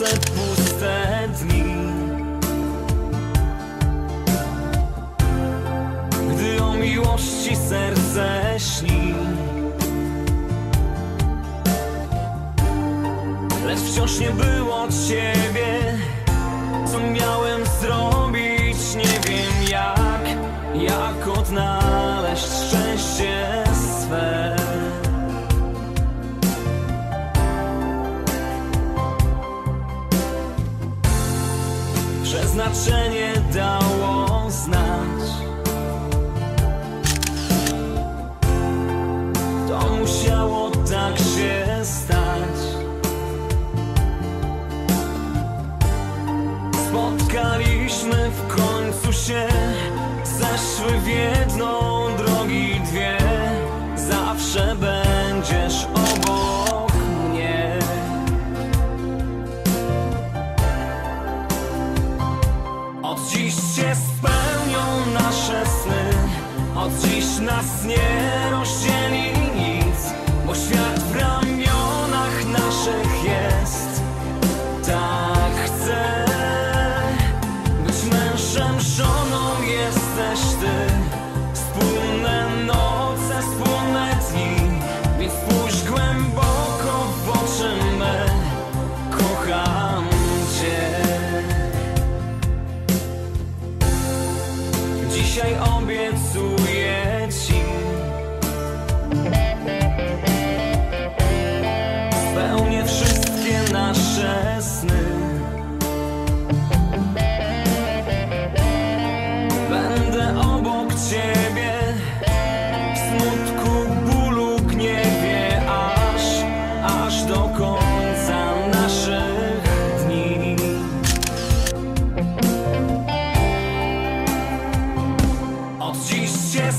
noce, puste dni. Gdy o miłości serce śni. Lecz wciąż nie było ciebie Co miałem zrobić, nie wiem jak. Jak odnaleźć szczęście Przeznaczenie dało znać. To musiało tak się stać. Spotkaliśmy w końcu się Zeszły w się spełnią nasze sny. Od dziś nas nie rozdzieli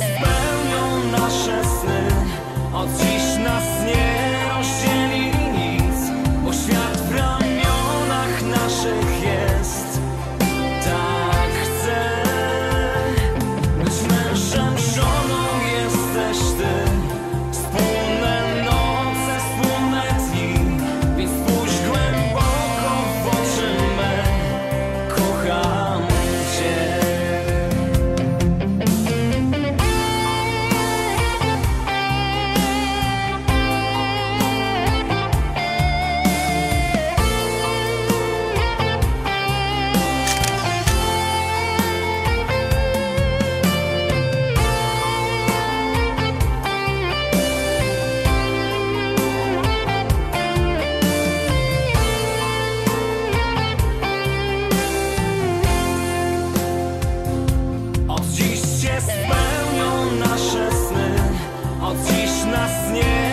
Bye. spełnią nasze sny, od dziś nas nie.